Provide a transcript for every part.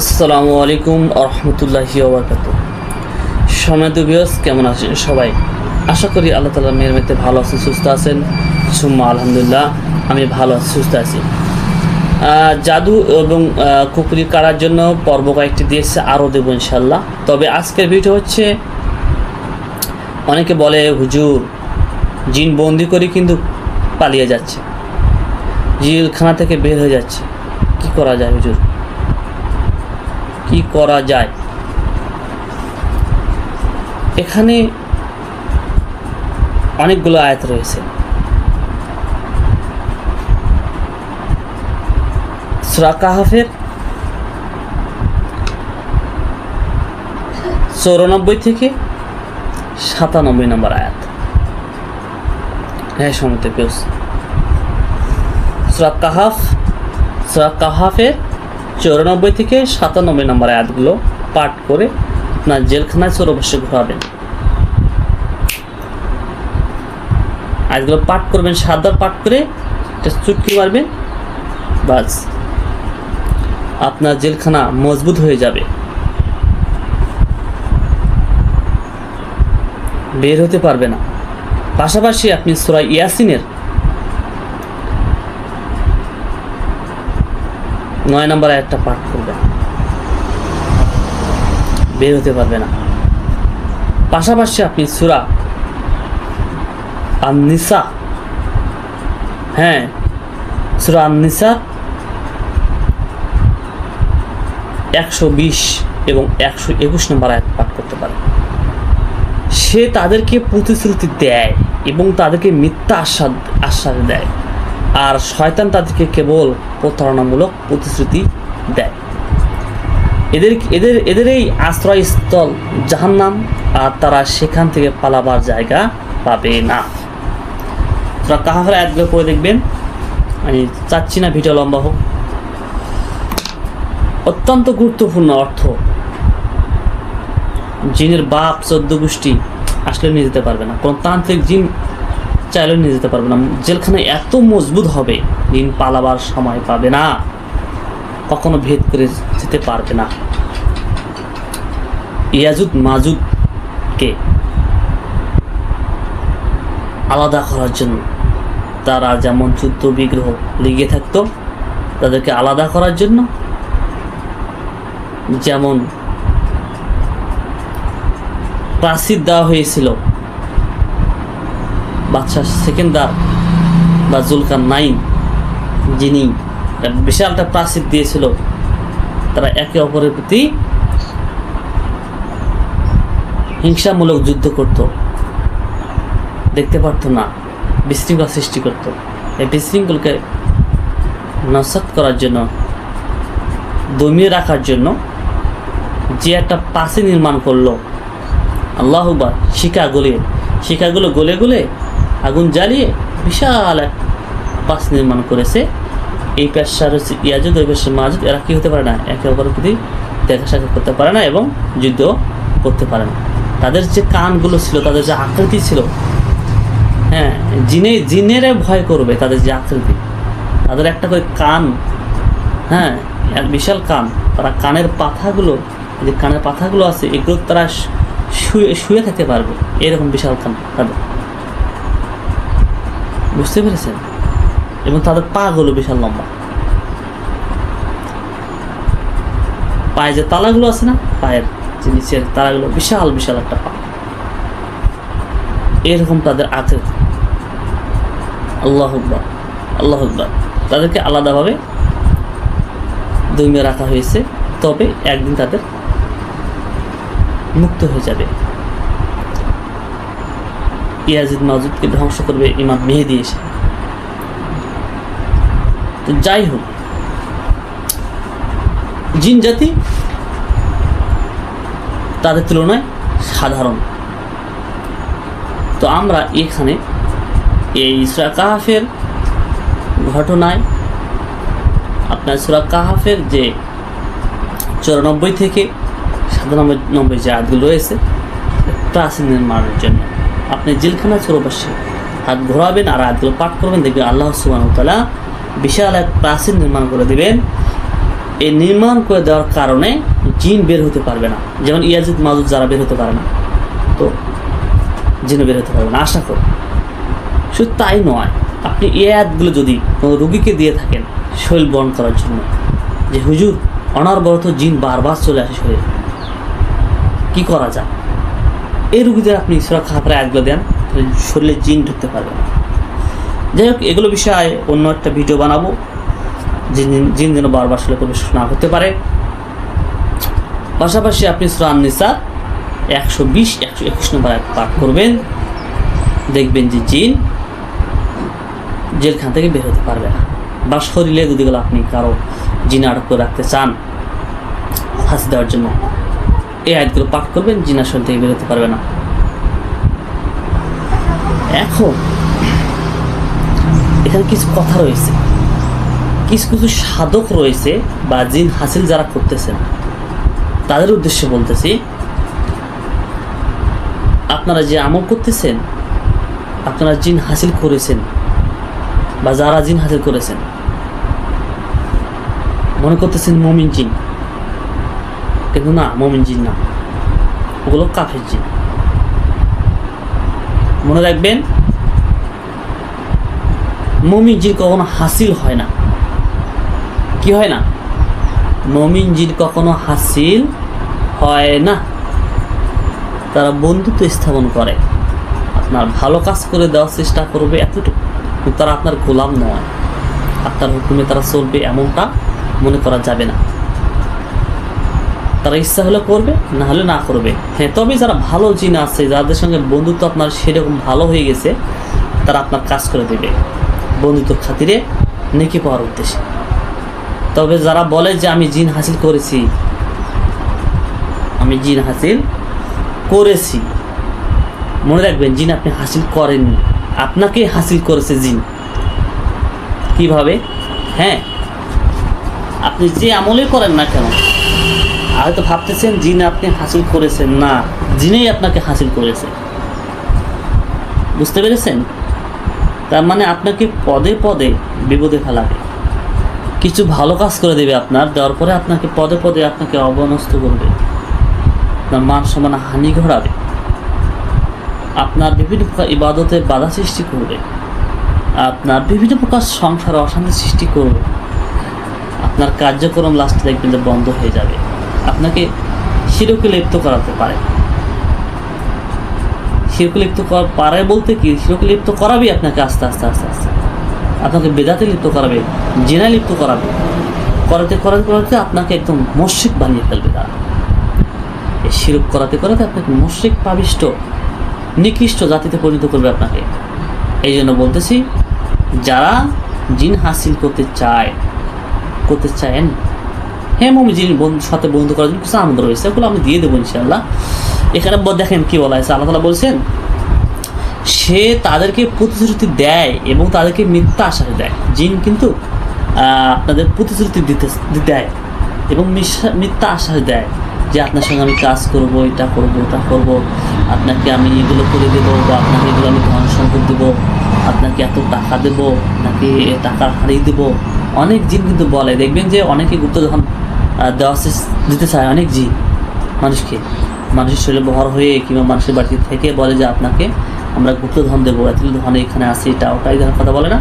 আসসালামু আলাইকুম আরহামতুল্লাহি ওবরকাত সম্মানিত বিয়স কেমন আছেন সবাই? আশা করি আল্লাহ তালা মেয়ের মেয়েতে ভালো আছেন, সুস্থ আছেন। সুম্মা আলহামদুলিল্লাহ, আমি ভালো আছি, সুস্থ আছি। জাদু এবং কুকুরি কাড়ার জন্য পর্ব কয়েকটি দিয়েছে, আরও দেবো ইনশাল্লাহ তবে আজকের ভিডিও হচ্ছে, অনেকে বলে, হুজুর, জিন বন্দি করে কিন্তু পালিয়ে যাচ্ছে। জিলখানা থেকে বের হয়ে যাচ্ছে। কি করা যায় হুজুর? করা যায়। এখানে অনেকগুলো আয়াত রয়েছে। সূরা কাহাফের চৌরানব্বই থেকে সাতানব্বই নম্বর আয়াত। হ্যাঁ সমতে পেয়েছি সুরা কাহাফ, সুরা কাহাফের চৌরানব্বই থেকে সাতানব্বই নম্বর আয়াতগুলো পাঠ করে আপনার জেলখানায় চোর অবশ্যই ঘোরাবেন। আয়াতগুলো পাঠ করবেন, সাতবার পাঠ করে একটা চুটকি মারবেন, বাস। আপনার জেলখানা মজবুত হয়ে যাবে। বের হতে পারবে না। পাশাপাশি আপনি সুরা ইয়াসিনের নয় নম্বর একটা পাঠ করবেন বের হতে পারবে না। পাশাপাশি আপনি সুরা আননিসা হ্যাঁ সুরা আননিসা একশো বিশ এবং একশো একুশ নম্বর আয়াত পাঠ করতে পারে। সে তাদেরকে প্রতিশ্রুতি দেয় এবং তাদেরকে মিথ্যা আশ্বাস আশ্বাস দেয়। আর শয়তান তাদেরকে কেবল প্রতারণামূলক প্রতিশ্রুতি দেয়। এদের এদের এদের এই আশ্রয়স্থল জাহান্নাম, আর তারা সেখান থেকে পালাবার জায়গা পাবে না। তোরা কাহাফের একবার করে দেখবেন। আমি চাচ্ছি না ভিডিও লম্বা হোক। অত্যন্ত গুরুত্বপূর্ণ অর্থ। জিনের বাপ চোদ্দ গোষ্ঠী আসলে নিয়ে যেতে পারবে না। কোনো তান্ত্রিক জিন চাইলেও নিয়ে যেতে পারবে না। জেলখানা এত মজবুত হবে জিন পালাবার সময় পাবে না। কখনো ভেদ করে যেতে পারবে না। ইয়াজুদ মাজুদকে আলাদা করার জন্য তারা যেমন যুদ্ধ বিগ্রহ লেগে থাকতো, তাদেরকে আলাদা করার জন্য যেমন প্রাচীর দেওয়া হয়েছিল বাদশাহ সেকেন্দার বা জুলকার নাইন যিনি একটা বিশাল একটা প্রাচীর দিয়েছিল, তারা একে অপরের প্রতি হিংসামূলক যুদ্ধ করত। দেখতে পারতো না, বিশৃঙ্খলা সৃষ্টি করত। এই বিশৃঙ্খলকে নসাত করার জন্য, দমিয়ে রাখার জন্য যে একটা পাশে নির্মাণ করল আল্লাহবা শিকা গলিয়ে। শিকাগুলো গলে গলে আগুন জ্বালিয়ে বিশাল এক পাশ নির্মাণ করেছে। এই পেশার হচ্ছে ইয়াজুদ ওই পেশার মাজুদ। এরা কী হতে পারে না? একে অপরের প্রতি দেখা সাক্ষাৎ করতে পারে না এবং যুদ্ধ করতে পারে না। তাদের যে কানগুলো ছিল, তাদের যে আকৃতি ছিল হ্যাঁ জিনে, জিনেরে ভয় করবে তাদের যে আকৃতি। তাদের একটা করে কান হ্যাঁ এক বিশাল কান। তারা কানের পাথাগুলো, যে কানের পাথাগুলো আছে, এগুলো তারা শুয়ে শুয়ে থাকতে পারবে। এরকম বিশাল কান তাদের। বুঝতে পেরেছেন? এবং তাদের পাগুলো বিশাল লম্বা। পায়ে যে তালাগুলো আছে না, পায়ের যে নিচের তালাগুলো, বিশাল বিশাল একটা পা। এরকম তাদের আকৃতি আল্লাহ আল্লাহ তাদেরকে আলাদাভাবে দমিয়ে রাখা হয়েছে। তবে একদিন তাদের মুক্ত হয়ে যাবে। ইয়াজিদ মাজুদকে ধ্বংস করবে ইমাম মেহেদি এসে। তো যাই হোক, জিন জাতি তাদের তুলনায় সাধারণ। তো আমরা এখানে এই সুরা কাহাফের ঘটনায় আপনার সুরা কাহাফের যে চৌরানব্বই থেকে সাতানব্বই নব্বই যে আয়াতগুলো রয়েছে, প্রাচীন নির্মাণের জন্য। আপনি জেলখানা চৌরপাশে হাত ঘোরাবেন আর আয়াতগুলো পাঠ করবেন, দেখবেন আল্লাহ সুবাহ তালা বিশাল এক প্রাচীন নির্মাণ করে দেবেন। এই নির্মাণ করে দেওয়ার কারণে জিন বের হতে পারবে না। যেমন ইয়াজিদ, মাজুদ যারা বের হতে পারে না, তো জিনও বের হতে পারবে না। আশা করি। শুধু তাই নয়, আপনি এই অ্যাডগুলো যদি কোনো রুগীকে দিয়ে থাকেন শৈল বহন করার জন্য, যে হুজুর অনর্বরত জিন বারবার চলে আসে শরীরে, কি করা যায়? এই রুগীদের আপনি ইসরা খাপড়ে অ্যাডগুলো দেন, তাহলে শরীরে জিন ঢুকতে পারবে না। যাই হোক, এগুলো বিষয়ে অন্য একটা ভিডিও বানাবো জিন যেন বারবার শরীরে প্রবেশ না করতে পারে। পাশাপাশি আপনি সুরান নিসা একশো বিশ, একশো একুশ নম্বর পাঠ করবেন। দেখবেন যে জিন জেলখান থেকে বের হতে পারবে না, বা শরীরে যদি আপনি কারও জিন আটক করে রাখতে চান, ফাঁসি দেওয়ার জন্য। এই আয়াতগুলো পাঠ করবেন জিনা শরীর থেকে বেরোতে পারবে না। এখন এখানে কিছু কথা রয়েছে। কিছু কিছু সাধক রয়েছে বা জিন হাসিল যারা করতেছেন, তাদের উদ্দেশ্যে বলতেছি, আপনারা যে আমল করতেছেন, আপনারা জিন হাসিল করেছেন বা যারা জিন হাসিল করেছেন, মনে করতেছেন মমিন জিন। কিন্তু না মমিন জিন না ওগুলো কাফের জিন মনে রাখবেন মমিন জিন কখনো হাসিল হয় না। কি হয় না? মমিন জিন কখনো হাসিল হয় না। তারা বন্ধুত্ব স্থাপন করে। আপনার ভালো কাজ করে দেওয়ার চেষ্টা করবে এতটুকু। তারা আপনার গোলাম নয়। আপনার হুকুমে তারা চলবে এমনটা মনে করা যাবে না। তারা ইচ্ছা হলে করবে, না হলে না করবে। হ্যাঁ তবে যারা ভালো জিন আছে, যাদের সঙ্গে বন্ধুত্ব আপনার সেরকম ভালো হয়ে গেছে, তারা আপনার কাজ করে দেবে। বন্ধুত্বর খাতিরে নেকি পাওয়ার উদ্দেশ্যে। তবে যারা বলে যে আমি জিন হাসিল করেছি, আমি জিন হাসিল করেছি, মনে রাখবেন, জিন আপনি হাসিল করেননি। আপনাকে হাসিল করেছে জিন। কীভাবে? হ্যাঁ আপনি যে আমলে করেন না কেন হয়তো ভাবতেছেন জিন আপনি হাসিল করেছেন? না, জিনেই আপনাকে হাসিল করেছে। বুঝতে পেরেছেন? তার মানে আপনাকে পদে পদে বিপদে ফেলাবে। কিছু ভালো কাজ করে দেবে আপনার, দেওয়ার পরে আপনাকে পদে পদে আপনাকে অবনষ্ট করবে। আপনার মান সমান হানি ঘটাবে। আপনার বিভিন্ন প্রকার ইবাদতে বাধা সৃষ্টি করবে। আপনার বিভিন্ন প্রকার সংসারে অশান্তি সৃষ্টি করবে। আপনার কার্যক্রম লাস্টে দেখবেন বন্ধ হয়ে যাবে। আপনাকে শিরকে লিপ্ত করাতে পারে। শিরকে লিপ্ত করা পারে বলতে কি? শিরকে লিপ্ত করাবেই আপনাকে আস্তে আস্তে আস্তে আস্তে। আপনাকে বেদাতে লিপ্ত করাবে জেনা লিপ্ত করাবে। করাতে করাতে করাতে আপনাকে একদম মস্যিক বানিয়ে ফেলবে তারা। এই শিরক করাতে করাতে আপনাকে মস্যিক পাবিষ্ট, নিকৃষ্ট জাতিতে পরিণত করবে আপনাকে। এই জন্য বলতেছি, যারা জিন হাসিল করতে চায়, করতে চায়েন হ্যাঁ মমি জিন বন্ধু, সাথে বন্ধু করার জন্য কিছু আনন্দ রয়েছে। ওগুলো আমি দিয়ে দেবো ইনশাল্লাহ এখানে দেখেন কি বলা হয়েছে। আল্লাহ তালা বলছেন, সে তাদেরকে প্রতিশ্রুতি দেয় এবং তাদেরকে মিথ্যা আশ্বাস দেয়। জিন কিন্তু আপনাদের প্রতিশ্রুতি দিতে, দেয় এবং মিথ্যা আশ্বাস দেয় যে আপনার সঙ্গে আমি কাজ করব, এটা করব, ওটা করব, আপনাকে আমি এগুলো করে দেবো বা আপনাকে এগুলো আমি ধন সম্পদ দেবো, আপনাকে এত টাকা দেবো, আপনাকে এ টাকার হারিয়ে দেবো। অনেক জিন কিন্তু বলে। দেখবেন যে অনেকে গুপ্ত যখন আহ, দেওয়া শেষ- দিতে চায় অনেক জিন মানুষকে। মানুষের শরীরে বহর হয়ে কিংবা মানুষের বাড়িতে থেকে বলে যে আপনাকে আমরা গুপ্ত ধন দেবো এত ধন এখানে আছে এটা ওটা এই ধরনের কথা বলে না।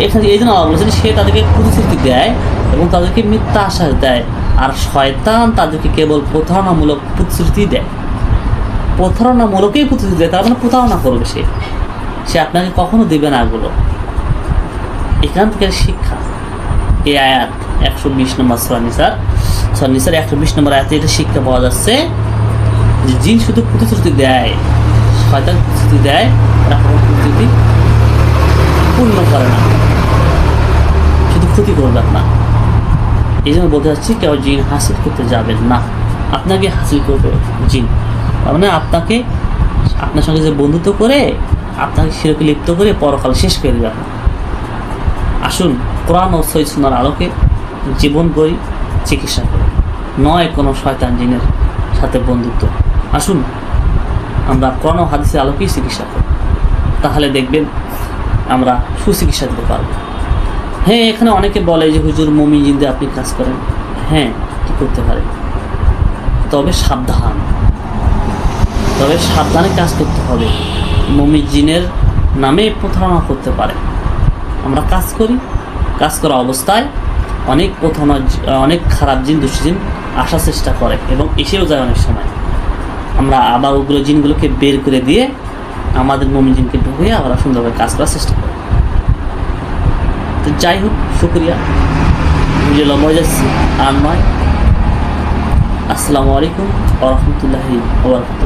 এখানে এই জন্য আল্লাহ সে তাদেরকে প্রতিশ্রুতি দেয় এবং তাদেরকে মিথ্যা আশ্বাস দেয়। আর শয়তান তাদেরকে কেবল প্রতারণামূলক প্রতিশ্রুতি দেয়। প্রতারণামূলকই প্রতিশ্রুতি দেয় তার মানে প্রতারণা করবে সে। সে আপনাকে কখনো দেবে না এগুলো। এখান থেকে শিক্ষা এই আয়াত। একশো বিশ নম্বর সনিসার সনিসার একশো বিশ নম্বর আয়াতে এটা শিক্ষা পাওয়া যাচ্ছে যে জিন শুধু প্রতিশ্রুতি দেয়, শয়তান প্রতিশ্রুতি দেয় তারা কোনো প্রতিশ্রুতি পূর্ণ করে না। শুধু ক্ষতি করবেন না। এই জন্য বলতে চাচ্ছি, কেউ জিন হাসিল করতে যাবেন না। আপনাকে হাসিল করবে জিন। মানে আপনাকে আপনার সঙ্গে যে বন্ধুত্ব করে, আপনাকে সেরকম লিপ্ত করে পরকাল শেষ করে দেবে। আসুন, কোরআন ও সৈসুনার আলোকে জীবন গড়ি চিকিৎসা করি। নয় কোনো শয়তান জিনের সাথে বন্ধুত্ব। আসুন, আমরা কোরআন হাদিসে আলোকেই চিকিৎসা করি। তাহলে দেখবেন আমরা সুচিকিৎসা দিতে পারব। হ্যাঁ এখানে অনেকে বলে যে, হুজুর মমি জিন্দে আপনি কাজ করেন। হ্যাঁ কি করতে পারেন। তবে সাবধান। তবে সাবধানে কাজ করতে হবে। মমি জিনের নামে প্রতারণা করতে পারে। আমরা কাজ করি, কাজ করা অবস্থায় অনেক প্রতারণা অনেক খারাপ জিন দুষ্টিজিন আসার চেষ্টা করে এবং এসেও যায় অনেক সময়। আমরা আবার ওগুলো জিনগুলোকে বের করে দিয়ে আমাদের মমি জিনকে ঢুকিয়ে আমরা সুন্দরভাবে কাজ করার চেষ্টা করি। তো যাই হোক, শুক্রিয়া। নিজে লম্বা যাচ্ছি, আর নয়। আসসালামু আলাইকুম ওরহমতুল্লাহি ওবরাকাতুহ